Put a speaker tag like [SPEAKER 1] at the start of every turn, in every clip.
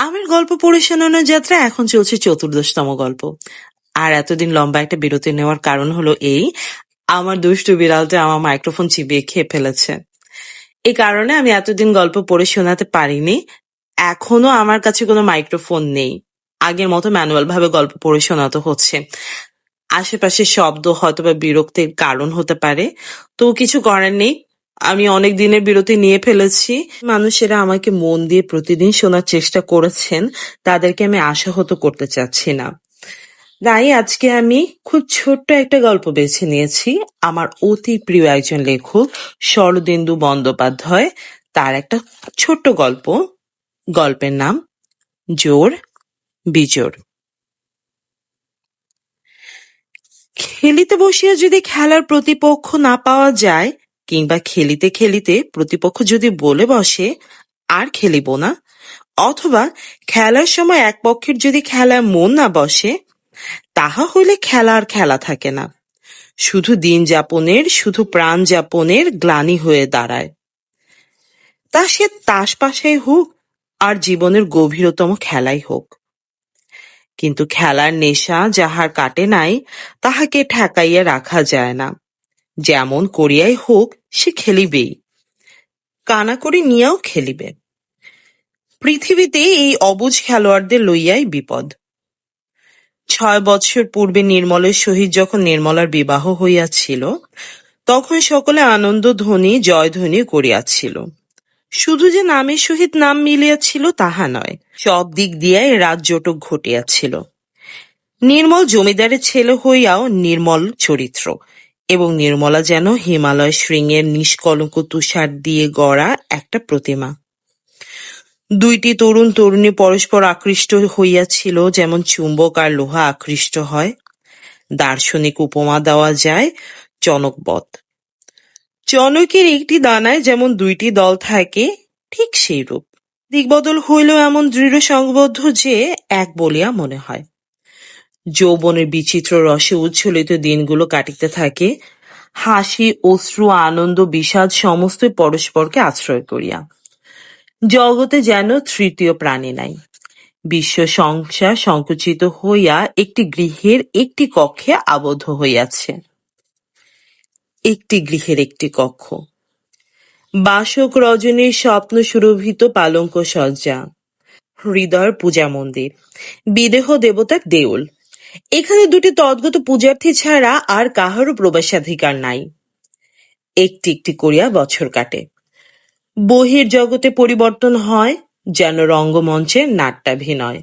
[SPEAKER 1] আমার গল্প পড়ে শোনানোর যাত্রা এখন চলছে চতুর্দশতম গল্প। আর এতদিন লম্বা একটা বিরতি নেওয়ার কারণ হলো এই, আমার দুষ্টু বিড়ালটা আমার মাইক্রোফোন চিবিয়ে খেয়ে ফেলেছে। এই কারণে আমি এতদিন গল্প পড়ে শোনাতে পারিনি। এখনও আমার কাছে কোনো মাইক্রোফোন নেই। আগের মতো ম্যানুয়াল ভাবে গল্প পড়ে শোনাতে হচ্ছে। আশেপাশে শব্দ হয়তো বা বিরক্তির কারণ হতে পারে। তো কিছু করার নেই। আমি অনেক দিনের বিরতি নিয়ে ফেলেছি। মানুষেরা আমাকে মন দিয়ে প্রতিদিন শোনার চেষ্টা করেছেন, তাদেরকে আমি আশাহত করতে চাচ্ছি না। তাই আজকে আমি খুব ছোট্ট একটা গল্প বেছে নিয়েছি। আমার অতি প্রিয় একজন লেখক শরদিন্দু বন্দ্যোপাধ্যায়, তার একটা ছোট্ট গল্প। গল্পের নাম জোর বিজোর। খেলিতে বসিয়া যদি খেলার প্রতিপক্ষ না পাওয়া যায় কিংবা খেলিতে খেলিতে প্রতিপক্ষ যদি বলে বসে, আর খেলিব না? অথবা খেলার সময় এক পক্ষের যদি খেলায় মন না বসে, তাহা হইলে খেলা আর খেলা থাকে না। শুধু দিন যাপনের, শুধু প্রাণ যাপনের গ্লানি হয়ে দাঁড়ায়। তা সে তাস পাশাই হোক, আর জীবনের গভীরতম খেলাই হোক। কিন্তু খেলার নেশা যাহার কাটে নাই, তাহাকে ঠেকাইয়া রাখা যায় না। যেমন করিয়াই হোক, সে খেলিবেই। কানাকড়ি নিয়াও খেলিবে। পৃথিবীতে এই অবুঝ খেলোয়াড়দের লইয়াই বিপদ। ছয় বৎসর পূর্বে নির্মলের সহিত যখন নির্মলার বিবাহ হইয়াছিল, তখন সকলে আনন্দ ধ্বনি জয়ধ্বনি করিয়াছিল। শুধু যে নামের সহিত নাম মিলিয়াছিল তাহা নয়, সব দিক দিয়াই রাজজটক ঘটিয়াছিল। নির্মল জমিদারের ছেলে হইয়াও নির্মল চরিত্র। এবং নির্মলা যেন হিমালয় শৃঙ্গের নিষ্কলঙ্ক তুষার দিয়ে গড়া একটা প্রতিমা। দুইটি তরুণ তরুণী পরস্পর আকৃষ্ট হইয়াছিল, যেমন চুম্বক আর লোহা আকৃষ্ট হয়। দার্শনিক উপমা দেওয়া যায় চনকবৎ চনকের একটি দানায় যেমন দুইটি দল থাকে, ঠিক সেইরূপ। দিকবদল হইল এমন দৃঢ় সংবদ্ধ যে, এক বলিয়া মনে হয়। যৌবনের বিচিত্র রসে উচ্ছ্বলিত দিনগুলো কাটিতে থাকে। হাসি, অশ্রু, আনন্দ, বিষাদ সমস্তই পরস্পরকে আশ্রয় করিয়া। জগতে যেন তৃতীয় প্রাণী নাই। বিশ্ব সংসার সংকুচিত হইয়া একটি গৃহের একটি কক্ষে আবদ্ধ হইয়াছে। একটি গৃহের একটি কক্ষ। বাসক রজনীর স্বপ্ন সুরভিত পালঙ্ক সজ্জা। হৃদয়ের পূজা মন্দির। বিদেহ দেবতার দেউল। এখানে দুটি তদ্গত পূজার্থী ছাড়া আর কাহারও প্রবেশাধিকার নাই। একটি একটি করিয়া বছর কাটে। বহির জগতে পরিবর্তন হয়, যেন রঙ্গমঞ্চের নাট্যাভিনয়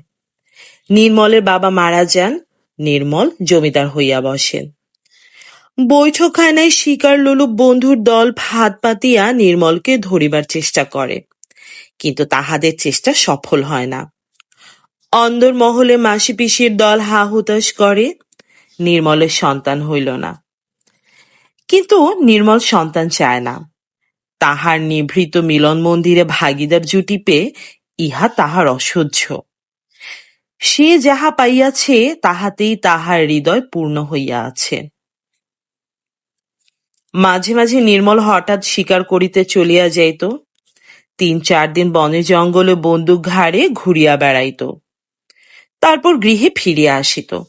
[SPEAKER 1] নির্মলের বাবা মারা যান, নির্মল জমিদার হইয়া বসেন। বৈঠকখানায় শিকার লোলুপ বন্ধুর দল ভাত পাতিয়া নির্মলকে ধরিবার চেষ্টা করে, কিন্তু তাহাদের চেষ্টা সফল হয় না। অন্দর মহলে মাসি পিসির দল হা হুতাশ করে, নির্মলের সন্তান হইল না। কিন্তু নির্মল সন্তান চায় না। তাহার নিভৃত মিলন মন্দিরে ভাগিদার জুটি পেয়ে ইহা তাহার অসহ্য। সে যাহা পাইয়াছে, তাহাতেই তাহার হৃদয় পূর্ণ হইয়া আছে। মাঝে মাঝে নির্মল হঠাৎ শিকার করিতে চলিয়া যাইত। তিন চার দিন বনে জঙ্গলে বন্দুক ঘাড়ে ঘুরিয়া বেড়াইত। তারপর গৃহে ফিরিয়া আসিত।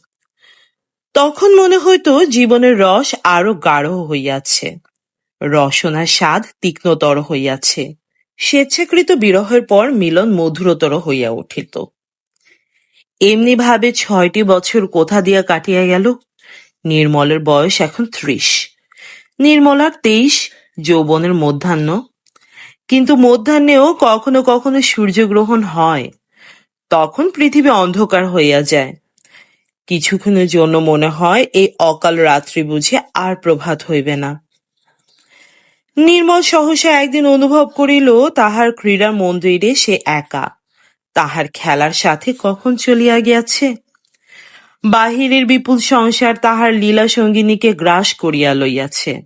[SPEAKER 1] তখন মনে হইত জীবনের রস আরও গাঢ় হইয়াছে। রসনার স্বাদ তীক্ষ্ণতর হইয়াছে। স্বেচ্ছাকৃত বিরহের পর মিলন মধুরতর হইয়া উঠিত। এমনি ভাবে ছয়টি বছর কোথা দিয়া কাটিয়া গেল? নির্মলের বয়স এখন ত্রিশ। নির্মলার তেইশ, যৌবনের মধ্যাহ্ন। কিন্তু মধ্যাহ্নেও কখনো কখনো সূর্যগ্রহণ হয়। তখন পৃথিবী অন্ধকার হইয়া যায়। কিছুক্ষণের জন্য মনে হয় এই অকাল রাত্রি বুঝে আর প্রভাত হইবে না। নির্মল সহসা একদিন অনুভব করিল, তাহার ক্রীড়া মন্দিরে সে একা। তাহার খেলার সাথে কখন চলিয়া গিয়াছে? বাহিরের বিপুল সংসার তাহার লীলা সঙ্গিনীকে গ্রাস করিয়া লইয়াছে।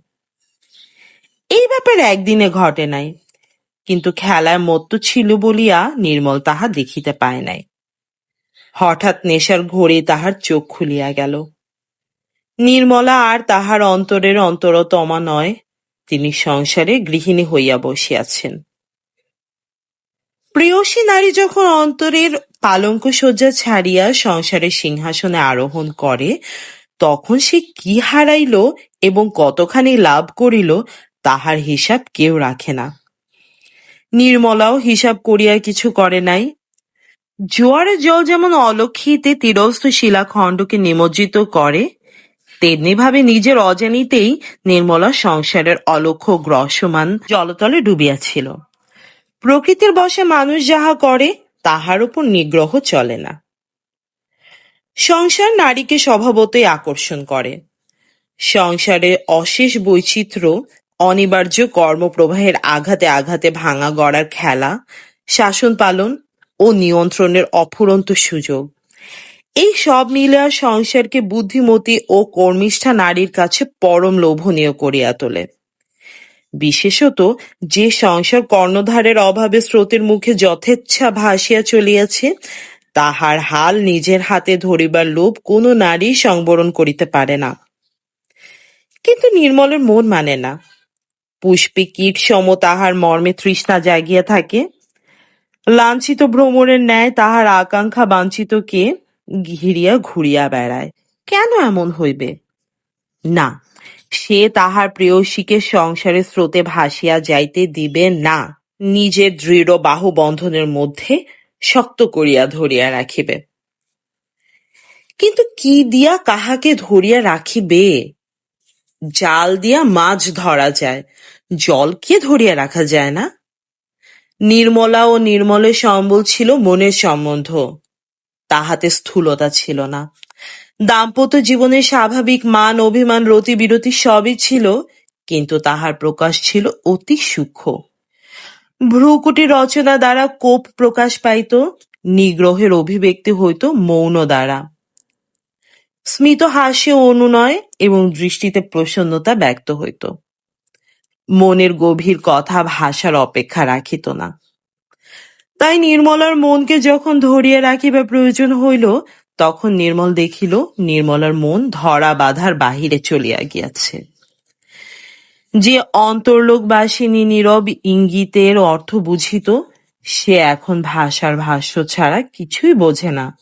[SPEAKER 1] এই ব্যাপার একদিনে ঘটে নাই। কিন্তু খেলায় মত্ত ছিল বলিয়া নির্মল তাহা দেখিতে পায় নাই। হঠাৎ নেশার ঘোরে তাহার চোখ খুলিয়া গেল। নির্মলা আর তাহার অন্তরের অন্তরতমা নয়, তিনি সংসারে গৃহিণী হইয়া বসিয়াছেন। প্রেয়সী নারী যখন অন্তরের পালঙ্ক সজ্জা ছাড়িয়া সংসারের সিংহাসনে আরোহণ করে, তখন সে কি হারাইল এবং কতখানি লাভ করিল, তাহার হিসাব কেউ রাখে না। নির্মলাও হিসাব করিয়া কিছু করে নাই। জোয়ারের জল যেমন অলক্ষিতে তীরস্থ শিলাখণ্ডকে নিমজ্জিত করে তেমনি ভাবে নিজের অজানিতেই নির্মলা সংসারের অলক্ষ গ্রসমান জলতলে ডুবিয়াছিল। প্রকৃতির বশে মানুষ যাহা করে, তাহার উপর নিগ্রহ চলে না। সংসার নারীকে স্বভাবতই আকর্ষণ করে। সংসারে অশেষ বৈচিত্র্য অনিবার্য কর্মপ্রবাহের আঘাতে আঘাতে ভাঙা গড়ার খেলা, শাসন পালন ও নিয়ন্ত্রণের অফুরন্ত সুযোগ। এই সব মিলিয়া সংসারকে বুদ্ধিমতী ও কর্মিষ্ঠা নারীর কাছে পরম লোভনীয় করিয়া তোলে। বিশেষত যে সংসার কর্ণধারের অভাবে স্রোতের মুখে যথেচ্ছা ভাসিয়া চলিয়াছে, তাহার হাল নিজের হাতে ধরিবার লোভ কোনো নারী সংবরণ করিতে পারে না। কিন্তু নির্মলের মন মানে না। পুষ্পে কীট সম তাহার মর্মে তৃষ্ণা জাগিয়া থাকে। লাঞ্ছিত ভ্রমণের ন্যায় তাহার আকাঙ্ক্ষা বাঞ্ছিতকে ঘিরিয়া ঘুরিয়া বেড়ায়। কেন এমন হইবে? না, সে তাহার প্রেয়সীকে সংসারের স্রোতে ভাসিয়া যাইতে দিবে না। নিজের দৃঢ় বাহু বন্ধনের মধ্যে শক্ত করিয়া ধরিয়া রাখিবে। কিন্তু কি দিয়া কাহাকে ধরিয়া রাখিবে? জাল দিয়া মাছ ধরা যায়। জলকে ধরিয়া রাখা যায় না। নির্মলা ও নির্মলের সম্বল ছিল মনের সম্বন্ধ। তাহাতে স্থূলতা ছিল না। দাম্পত্য জীবনের স্বাভাবিক মান, অভিমান রতি বিরতি সবই ছিল, কিন্তু তাহার প্রকাশ ছিল অতি সূক্ষ্ম। ভ্রুকুটি রচনা দ্বারা কোপ প্রকাশ পাইত, নিগ্রহের অভিব্যক্তি হইত মৌন দ্বারা। স্মিত হাস্য অনুনয় এবং দৃষ্টিতে প্রসন্নতা ব্যক্ত হইত। মনের গভীর কথা ভাষার অপেক্ষা রাখিত না। তাই নির্মলার মনকে যখন ধরিয়া রাখিবা প্রয়োজন হইল, তখন নির্মল দেখিল, নির্মলার মন ধরা বাধার বাহিরে চলিয়া গিয়াছে। যে অন্তর্লোকবাসিনী নীরব ইঙ্গিতের অর্থ বুঝিত, সে এখন ভাষার ভাষ্য ছাড়া কিছুই বোঝে না।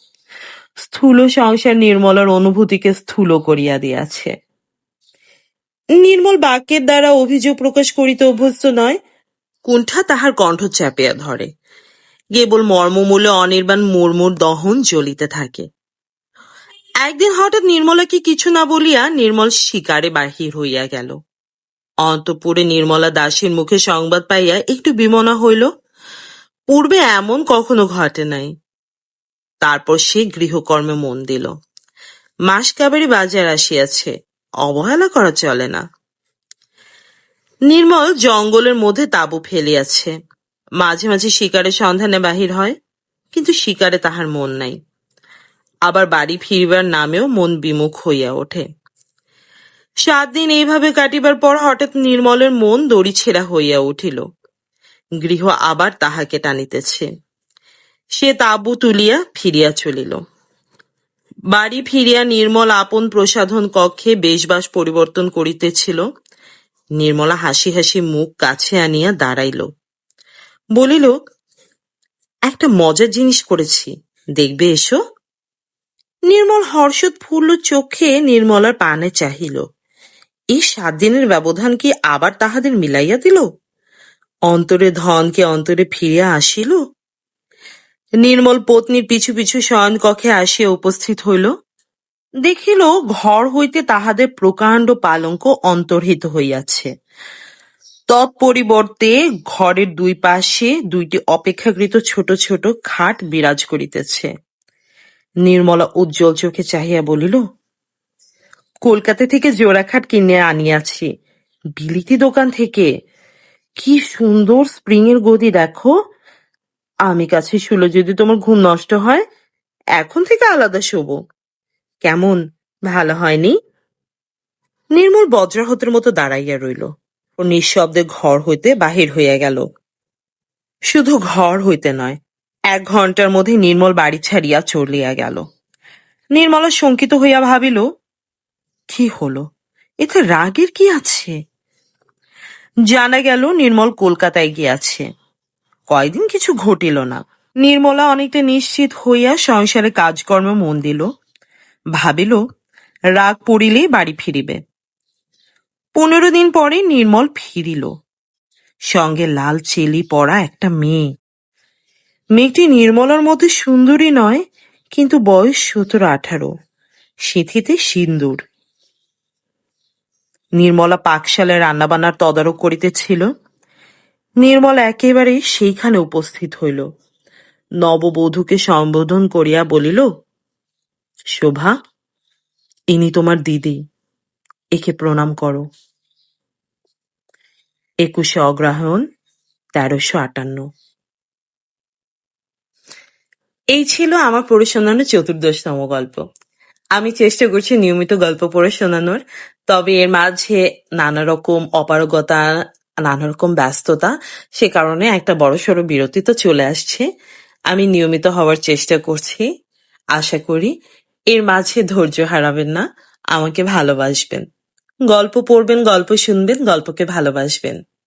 [SPEAKER 1] স্থূল সংসার নির্মলার অনুভূতিকে স্থূল করিয়া দিয়াছে। নির্মল বাক্যের দ্বারা অভিযোগ প্রকাশ করিতে অভ্যস্ত নয়, কুণ্ঠা তাহার কণ্ঠ চাপিয়া ধরে। কেবল মর্মমূলে অনির্বাণ মুর্মুর দহন জ্বলিতে থাকে। একদিন হঠাৎ নির্মলাকে কিছু না বলিয়া নির্মল শিকারে বাহির হইয়া গেল। অন্তপুরে নির্মলা দাসীর মুখে সংবাদ পাইয়া একটু বিমনা হইল। পূর্বে এমন কখনো ঘটে নাই। তারপর সে গৃহকর্মে মন দিল। মাস কাবারি বাজার আসিয়াছে, অবহেলা করা চলে না। নির্মল জঙ্গলের মধ্যে তাঁবু ফেলিয়াছে। মাঝে মাঝে শিকারের সন্ধানে বাহির হয়, কিন্তু শিকারে তাহার মন নাই। আবার বাড়ি ফিরিবার নামেও মন বিমুখ হইয়া ওঠে। সাত দিন এইভাবে কাটিবার পর হঠাৎ নির্মলের মন দড়ি ছেঁড়া হইয়া উঠিল। গৃহ আবার তাহাকে টানিতেছে। সে তাঁবু তুলিয়া ফিরিয়া চলিল। বাড়ি ফিরিয়া নির্মল আপন প্রসাধন কক্ষে বেশবাস পরিবর্তন করিতেছিল। নির্মলা হাসি হাসি মুখ কাছে আনিয়া দাঁড়াইল। বলিল, একটা মজার জিনিস করেছি। দেখবে এসো। নির্মল হর্ষোৎফুল্ল চোখে নির্মলার পানে চাহিল। এই সাত দিনের ব্যবধান কি আবার তাহাদের মিলাইয়া দিল? অন্তরে ধনকে অন্তরে ফিরিয়া আসিল। নির্মল পত্নীর পিছু পিছু শয়ন কক্ষে আসিয়া উপস্থিত হইল। দেখিল ঘর হইতে তাহাদের প্রকাণ্ড পালঙ্ক অন্তর্হিত হইয়াছে। তৎপরিবর্তে ঘরের দুই পাশে দুইটি অপেক্ষাকৃত ছোট ছোট খাট বিরাজ করিতেছে। নির্মলা উজ্জ্বল চোখে চাহিয়া বলিল, কলকাতা থেকে জোড়া খাট কিনে আনিয়াছি। বিলিতি দোকান থেকে। কি সুন্দর স্প্রিং এর গদি দেখো। আমি কাছে শুলে যদি তোমার ঘুম নষ্ট হয়, এখন থেকে আলাদা শোবো। কেমন? ভালো হয়নি? নির্মল বজ্রাহতের মতো দাঁড়াইয়া রইল। ও নিঃশব্দে ঘর হইতে বাহির হইয়া গেল। শুধু ঘর হইতে নয়, এক ঘণ্টার মধ্যে নির্মল বাড়ি ছাড়িয়া চলিয়া গেল। নির্মলা শঙ্কিত হইয়া ভাবিল, কি হলো? এতে রাগের কি আছে? জানা গেল, নির্মল কলকাতায় গিয়াছে। কয়দিন কিছু ঘটিল না। নির্মলা অনেকটা নিশ্চিত হইয়া সংসারে কাজকর্ম মন দিল। ভাবিল, রাগ পড়িলেই বাড়ি ফিরিবে। পনেরো দিন পরে নির্মল ফিরিল। সঙ্গে লাল চেলি পরা একটা মেয়ে। মেয়েটি নির্মলার মতো সুন্দরী নয়, কিন্তু বয়স সতেরো আঠারো। সিথিতে সিন্দুর। নির্মলা পাকশালে রান্নাবান্নার তদারক করিতেছিল। নির্মলা একেবারে সেইখানে উপস্থিত হইল। নববধূকে সম্বোধন করিয়া বলিল, শোভা, ইনি তোমার দিদি, একে প্রণাম করো। একুশে অগ্রহায়ণ, তেরোশো আটান্ন। এই ছিল আমার পড়ে শোনানো চতুর্দশতম গল্প। আমি চেষ্টা করছি নিয়মিত গল্প পড়ে শোনানোর, তবে এর মাঝে নানা রকম অপারগতা নানা রকম ব্যস্ততা, সে কারণে একটা বড়সড় বিরতি তো চলে আসছে। আমি নিয়মিত হওয়ার চেষ্টা করছি। আশা করি এর মাঝে ধৈর্য হারাবেন না, আমাকে ভালোবাসবেন। গল্প পড়বেন, গল্প শুনবেন, গল্পকে ভালোবাসবেন।